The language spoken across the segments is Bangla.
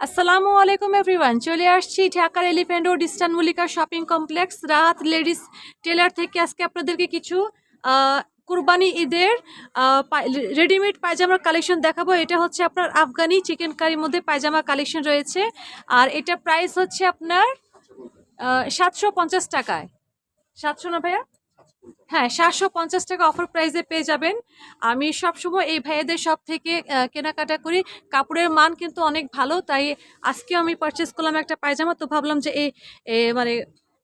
আসসালামু আলাইকুম এভরিওয়ান, চলে আসছি ঢাকার elephant road, eastern shopping complex, Rahat ladies tailor থেকে আজকে আপনাদেরকে কিছু কুরবানি ঈদের রেডিমেড পায়জামার কালেকশন দেখাবো। এটা হচ্ছে আপনার আফগানি চিকেন কারির মধ্যে পায়জামা কালেকশন রয়েছে। আর এটা প্রাইস হচ্ছে আপনার সাতশো পঞ্চাশ টাকায়। সাতশো না ভাইয়া? হ্যাঁ সাতশো পঞ্চাশ টাকা অফার প্রাইসে পেয়ে যাবেন। আমি সবসময় এই ভাইয়াদের সব থেকে কেনাকাটা করি। কাপড়ের মান কিন্তু অনেক ভালো তাই আজকে আমি পারচেস করলাম একটা পায়জামা। তো ভাবলাম যে এই মানে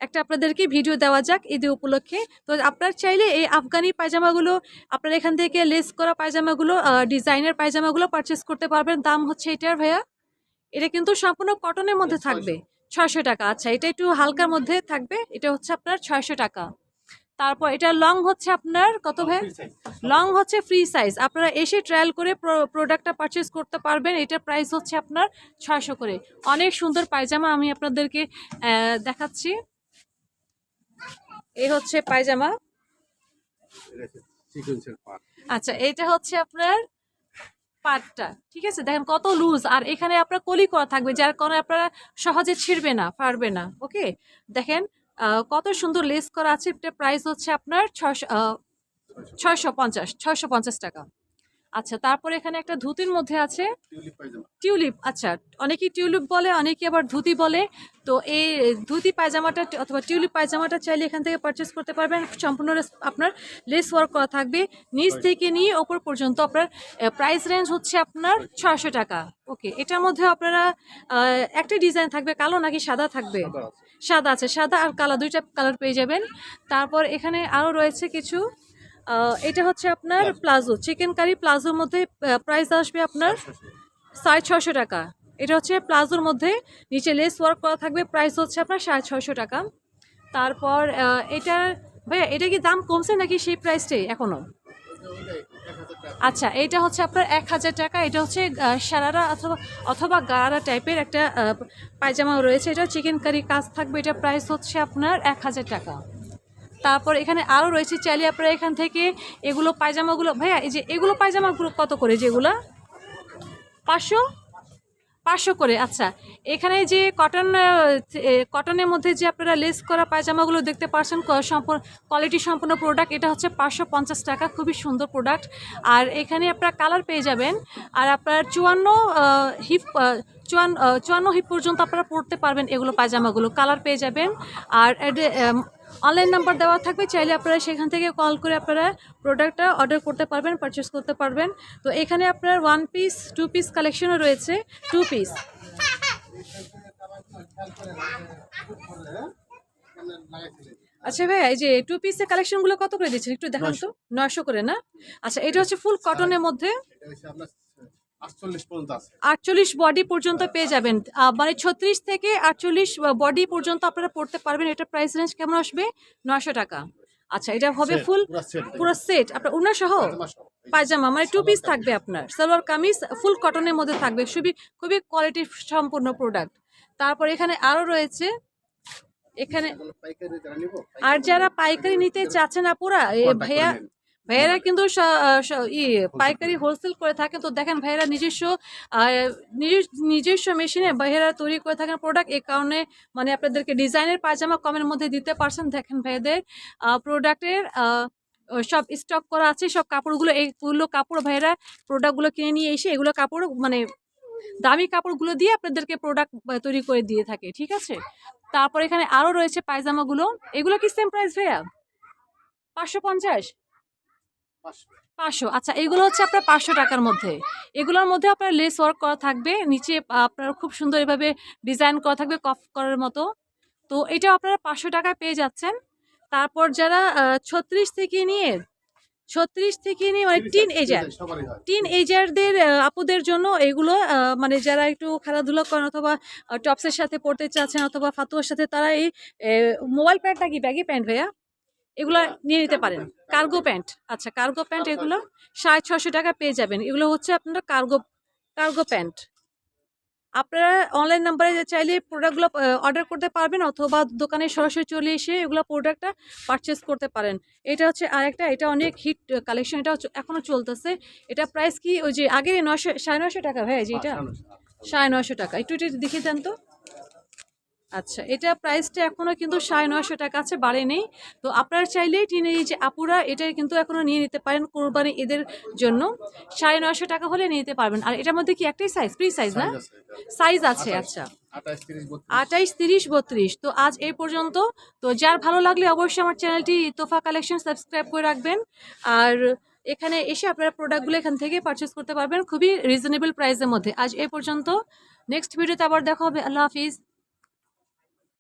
একটা আপনাদেরকে ভিডিও দেওয়া যাক ঈদের উপলক্ষে। তো আপনার চাইলে এই আফগানি পায়জামাগুলো আপনার এখান থেকে লেস করা পায়জামাগুলো ডিজাইনের পায়জামাগুলো পারচেস করতে পারবেন। দাম হচ্ছে এটার ভাইয়া। এটা কিন্তু সম্পূর্ণ কটনের মধ্যে থাকবে। ছয়শো টাকা। আচ্ছা এটা একটু হালকার মধ্যে থাকবে। এটা হচ্ছে আপনার ছয়শো টাকা। তারপর এটা লং হচ্ছে আপনার কত ভাই? লং হচ্ছে ফ্রি সাইজ আপনারা এসে ট্রায়াল করে প্রোডাক্টটা পারচেস করতে পারবেন। এটার প্রাইস হচ্ছে আপনার ছয়শো করে। অনেক সুন্দর পায়জামা আমি আপনাদেরকে দেখাচ্ছি। এই হচ্ছে পায়জামা। আচ্ছা এটা হচ্ছে আপনার পাটটা। ঠিক আছে দেখেন কত লুজ আর এখানে আপনার কলি করা থাকবে যার কারণে আপনারা সহজে ছিঁড়বে না পারবে না। ওকে দেখেন কত সুন্দর লেস করা আছে? এটা প্রাইস হচ্ছে আপনার ছয়শো ছয়শো পঞ্চাশ ছয়শো পঞ্চাশ টাকা। আচ্ছা তারপরে এখানে একটা ধুতির মধ্যে আছে। টিউলিপ আচ্ছা অনেকেই টিউলিপ বলে অনেকে আবার ধুতি বলে। তো এই ধুতি পায়জামাটা অথবা টিউলিপ পায়জামাটা চাইলে এখান থেকে পারচেস করতে পারবেন। সম্পূর্ণ আপনার লেস ওয়ার্ক করা থাকবে। নিচ থেকে নিয়ে ওপর পর্যন্ত আপনার প্রাইস রেঞ্জ হচ্ছে আপনার ছয়শো টাকা। ওকে এটার মধ্যে আপনারা একটা ডিজাইন থাকবে কালো নাকি সাদা থাকবে? সাদা আছে। সাদা আর কালো দুইটা কালার পেয়ে যাবেন। তারপর এখানে আরও রয়েছে কিছু এটা হচ্ছে আপনার প্লাজো চিকেন কারি প্লাজোর মধ্যে প্রাইস আসবে আপনার সাড়ে ছশো টাকা। এটা হচ্ছে প্লাজোর মধ্যে নিচে লেস ওয়ার্ক করা থাকবে প্রাইস হচ্ছে আপনার সাড়ে ছশো টাকা। তারপর এটা ভাইয়া এটা কি দাম কমছে নাকি সেই প্রাইসটাই এখনও আচ্ছা এটা হচ্ছে আপনার এক হাজার টাকা, এটা হচ্ছে সারারা অথবা অথবা গারা টাইপের একটা পায়জামা রয়েছে, এটা চিকেন কারি কাজ থাকবে, এটা প্রাইস হচ্ছে আপনার এক হাজার টাকা। তারপর এখানে আরও রয়েছে, চাইলে আপনার এখান থেকে এগুলো পায়জামাগুলো, ভাইয়া, এই যে এগুলো পায়জামাগুলো কত করে যেগুলো? পাঁচশো? পাঁচশো করে। আচ্ছা এখানে যে কটন কটনের মধ্যে যে আপনারা লেস করা পায়জামাগুলো দেখতে পাচ্ছেন সম্পূর্ণ কোয়ালিটি সম্পূর্ণ প্রোডাক্ট এটা হচ্ছে পাঁচশো পঞ্চাশ টাকা, খুবই সুন্দর প্রোডাক্ট আর এখানে আপনারা কালার পেয়ে যাবেন। আর আপনার চুয়ান্ন হিপ চুয়ান্ন চুয়ান্ন হিপ পর্যন্ত আপনারা পড়তে পারবেন এগুলো পায়জামাগুলো। কালার পেয়ে যাবেন। আর অনলাইন নাম্বার দেওয়া থাকবে। চাইলে আপনারা সেখান থেকে কল করে আপনারা প্রোডাক্টটা অর্ডার করতে পারবেন পারচেস করতে পারবেন। তো এখানে আপনার ওয়ান পিস টু পিস কালেকশনও রয়েছে। টু পিস আচ্ছা ভাই এই যে টু পিসের কালেকশনগুলো কত করে দিচ্ছেন? একটু দেখান তো। নয়শো। করে না? আচ্ছা এটা হচ্ছে ফুল কটনের মধ্যে। আটচল্লিশ বডি পর্যন্ত পেয়ে যাবেন। মানে ছত্রিশ থেকে আটচল্লিশ বডি পর্যন্ত আপনারা পড়তে পারবেন। এটা প্রাইস রেঞ্জ কেমন আসবে? নয়শো টাকা। আচ্ছা এটা হবে ফুল পুরো সেট আপনার উনা সহ। পায়জামা মানে টু পিস থাকবে আপনার। সালোয়ার কামিজ ফুল কটনের মধ্যে থাকবে। খুবই খুবই কোয়ালিটি সম্পূর্ণ প্রোডাক্ট তারপর এখানে আরও রয়েছে। এখানে আর যারা পাইকারি নিতে চাচ্ছেন আপুরা ভাইয়া। ভাইয়েরা কিন্তু ই পাইকারি হোলসেল করে থাকেন। তো দেখেন ভাইয়েরা নিজস্ব নিজস্ব মেশিনে ভাইয়েরা তৈরি করে থাকেন প্রোডাক্ট এই কারণে মানে আপনাদেরকে ডিজাইনের পায়জামা কমের মধ্যে দিতে পারছেন। দেখেন ভাইয়াদের প্রোডাক্টের সব স্টক করা আছে। সব কাপড়গুলো এইগুলো কাপড় ভাইয়েরা প্রোডাক্টগুলো কিনে নিয়ে এসে এগুলো কাপড় মানে দামি কাপড়গুলো দিয়ে আপনাদেরকে প্রোডাক্ট তৈরি করে দিয়ে থাকে। ঠিক আছে? তারপর এখানে আরও রয়েছে পায়জামাগুলো। এগুলো কি সেম প্রাইস ভাইয়া? পাঁচশো পঞ্চাশ? পাঁচশো। আচ্ছা এগুলো হচ্ছে আপনার পাঁচশো টাকার মধ্যে। এগুলোর মধ্যে আপনার লেস ওয়ার্ক করা থাকবে নিচে আপনার খুব সুন্দর এভাবে ডিজাইন করা থাকবে কফ করার মতো। তো এটা আপনারা পাঁচশো টাকায় পেয়ে যাচ্ছেন। তারপর যারা ছত্রিশ থেকে নিয়ে ছত্রিশ থেকে নিয়ে মানে টিন এজার টিন এজারদের আপুদের জন্য এগুলো মানে যারা একটু খেলাধুলা করেন অথবা টপসের সাথে পড়তে চাচ্ছেন অথবা ফাতুয়ার সাথে তারা এই মোবাইল প্যান্টটা কি ব্যাগি প্যান্ট ভাইয়া? এগুলো নিয়ে নিতে পারেন। কার্গো প্যান্ট আচ্ছা কার্গো প্যান্ট এগুলো সাড়ে ছশো টাকা পেয়ে যাবেন। এগুলো হচ্ছে আপনার কার্গো কার্গো প্যান্ট আপনারা অনলাইন নাম্বারে চাইলে প্রোডাক্টগুলো অর্ডার করতে পারবেন অথবা দোকানে সরাসরি চলে এসে এগুলো প্রোডাক্টটা পারচেস করতে পারেন। এটা হচ্ছে আরেকটা এটা অনেক হিট কালেকশন এটা হচ্ছে- এখনও চলতেছে। এটা প্রাইস কি ওই যে আগের নয়শো সাড়ে নয়শো টাকা ভাই যে এটা? সাড়ে নশো টাকা। একটু এটা দেখিয়ে দেন তো। আচ্ছা এটা প্রাইসটা এখনও কিন্তু সাড়ে নয়শো টাকা আছে বাড়েনি। তো আপনারা চাইলেই টিনে এই যে আপুরা এটা কিন্তু এখনও নিয়ে নিতে পারেন কোরবানি এদের জন্য। সাড়ে নয়শো টাকা হলে নিয়ে নিতে পারবেন। আর এটার মধ্যে কি একটাই সাইজ ফ্রি সাইজ না। সাইজ আছে আচ্ছা। আঠাশ তিরিশ বত্রিশ। আঠাইশ তিরিশ বত্রিশ। তো আজ এই পর্যন্ত। তো যার ভালো লাগলে অবশ্যই আমার চ্যানেলটি তোফা কালেকশন সাবস্ক্রাইব করে রাখবেন। আর এখানে এসে আপনারা প্রোডাক্টগুলো এখান থেকে পারচেস করতে পারবেন খুবই রিজনেবল প্রাইসের মধ্যে। আজ এই পর্যন্ত। নেক্সট ভিডিওতে আবার দেখা হবে। আল্লাহ হাফিজ।